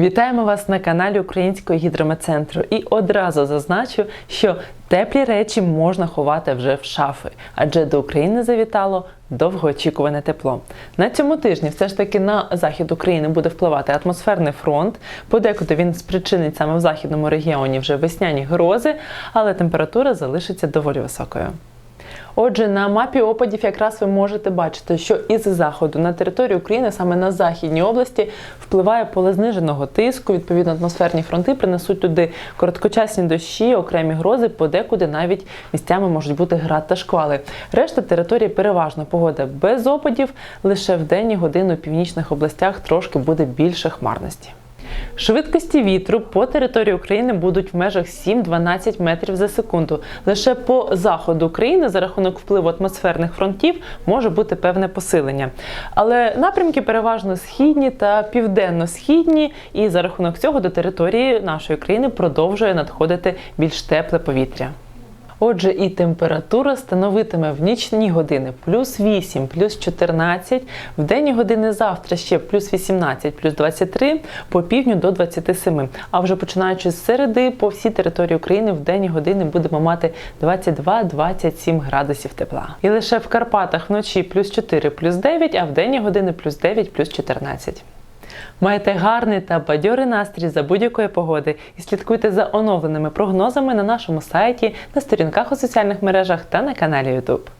Вітаємо вас на каналі Українського гідрометцентру і одразу зазначу, що теплі речі можна ховати вже в шафи, адже до України завітало довгоочікуване тепло. На цьому тижні все ж таки на захід України буде впливати атмосферний фронт. Подекуди він спричинить саме в західному регіоні вже весняні грози, але температура залишиться доволі високою. Отже, на мапі опадів якраз ви можете бачити, що із заходу на територію України, саме на західній області, впливає поле зниженого тиску. Відповідно, атмосферні фронти принесуть туди короткочасні дощі, окремі грози, подекуди навіть місцями можуть бути град та шквали. Решта території переважно погода без опадів. Лише в денні години у північних областях трошки буде більше хмарності. Швидкості вітру по території України будуть в межах 7-12 метрів за секунду. Лише по заходу України за рахунок впливу атмосферних фронтів може бути певне посилення. Але напрямки переважно східні та південно-східні, і за рахунок цього до території нашої країни продовжує надходити більш тепле повітря. Отже, і температура становитиме в нічні години плюс 8, плюс 14, в денні години завтра ще плюс 18, плюс 23, по півдню до 27. А вже починаючи з середи, по всій території України в денні години будемо мати 22-27 градусів тепла. І лише в Карпатах вночі плюс 4, плюс 9, а в денні години плюс 9, плюс 14. Маєте гарний та бадьорий настрій за будь-якої погоди і слідкуйте за оновленими прогнозами на нашому сайті, на сторінках у соціальних мережах та на каналі YouTube.